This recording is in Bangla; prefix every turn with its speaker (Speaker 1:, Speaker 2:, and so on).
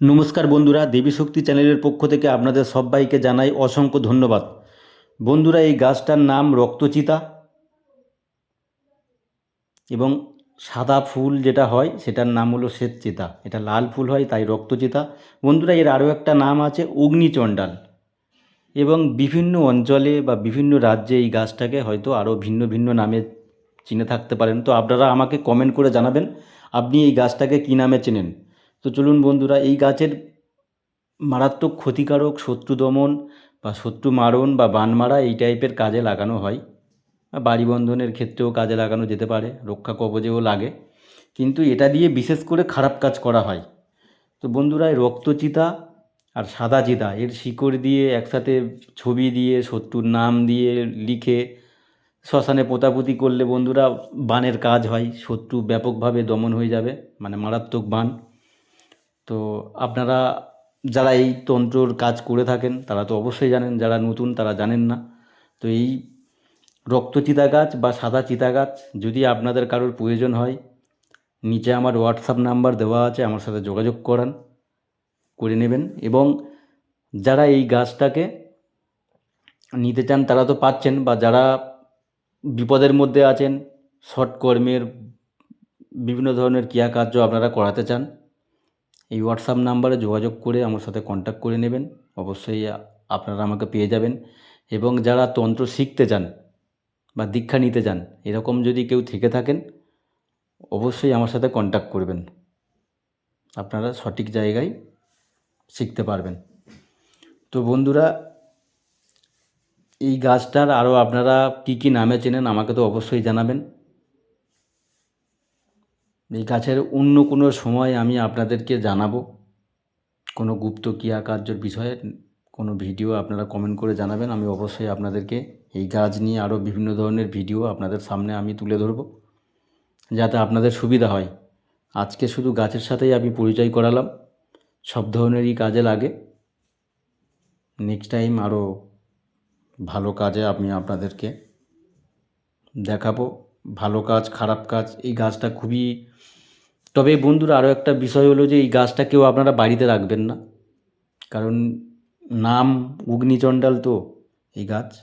Speaker 1: নমস্কার বন্ধুরা, দেবী শক্তি চ্যানেলের পক্ষ থেকে আপনাদের সবাইকে জানাই অসংখ্য ধন্যবাদ। বন্ধুরা, এই গাছটার নাম রক্তচিতা এবং সাদা ফুল যেটা হয়, সেটার নাম হলো শ্বেতচিতা। এটা লাল ফুল হয়, তাই রক্তচিতা। বন্ধুরা, এর আরও একটা নাম আছে অগ্নিচণ্ডাল এবং বিভিন্ন অঞ্চলে বা বিভিন্ন রাজ্যে এই গাছটাকে হয়তো আরও ভিন্ন ভিন্ন নামে চিনে থাকতে পারেন। তো আপনারা আমাকে কমেন্ট করে জানাবেন, আপনি এই গাছটাকে কী নামে চেনেন? তো চলুন বন্ধুরা, এই গাছের মারাত্মক ক্ষতিকারক শত্রু দমন বা শত্রু মারণ বা বান মারা এই টাইপের কাজে লাগানো হয়। বাড়ি বন্ধনের ক্ষেত্রেও কাজে লাগানো যেতে পারে, রক্ষা কবচেও লাগে। কিন্তু এটা দিয়ে বিশেষ করে খারাপ কাজ করা হয়। তো বন্ধুরা রক্তচিতা আর সাদা চিতা, এর শিকড় দিয়ে একসাথে ছবি দিয়ে, শত্রুর নাম দিয়ে লিখে শ্মশানে পোতাপুতি করলে বন্ধুরা বানের কাজ হয়, শত্রু ব্যাপকভাবে দমন হয়ে যাবে মানে মারাত্মক বান। তো আপনারা যারা এই তন্ত্রর কাজ করে থাকেন, তারা তো অবশ্যই জানেন, যারা নতুন তারা জানেন না। তো এই রক্তচিতা গাছ বা সাদা চিতা গাছ যদি আপনাদের কারোর প্রয়োজন হয়, নিচে আমার হোয়াটসঅ্যাপ নাম্বার দেওয়া আছে, আমার সাথে যোগাযোগ করান, করে নেবেন। এবং যারা এই গাছটাকে নিতে চান, তারা তো পাচ্ছেন বা যারা বিপদের মধ্যে আছেন শর্ট কর্মের বিভিন্ন ধরনের ক্রিয়াকার্য আপনারা করাতে চান এই হোয়াটসঅ্যাপ নাম্বারে যোগাযোগ করে আমার সাথে কন্ট্যাক্ট করে নেবেন। অবশ্যই আপনারা আমাকে পেয়ে যাবেন। এবং যারা তন্ত্র শিখতে চান বা দীক্ষা নিতে চান, এরকম যদি কেউ থেকে থাকেন, অবশ্যই আমার সাথে কন্ট্যাক্ট করবেন। আপনারা সঠিক জায়গায় শিখতে পারবেন। তো বন্ধুরা, এই গাছটার আরও আপনারা কী কী নামে চেনেন আমাকে তো অবশ্যই জানাবেন। এই গাছের অন্য কোনো সময় আমি আপনাদেরকে জানাব কোনো গুপ্ত ক্রিয়া কার্যর বিষয়ে কোনো ভিডিও আপনারা কমেন্ট করে জানাবেন, আমি অবশ্যই আপনাদেরকে এই গাছ নিয়ে আরও বিভিন্ন ধরনের ভিডিও আপনাদের সামনে আমি তুলে ধরবো যাতে আপনাদের সুবিধা হয়। আজকে শুধু গাছের সাথেই আমি পরিচয় করালাম, সব ধরনেরই কাজে লাগে। নেক্সট টাইম আরও ভালো কাজে আমি আপনাদেরকে দেখাবো। ভালো কাজ, খারাপ কাজ, এই গাছটা খুবই তবে বন্ধুরা আরও একটা বিষয় হলো যে, এই গাছটা কেউ আপনারা বাড়িতে রাখবেন না। কারণ নাম অগ্নিচণ্ডাল তো, এই গাছ।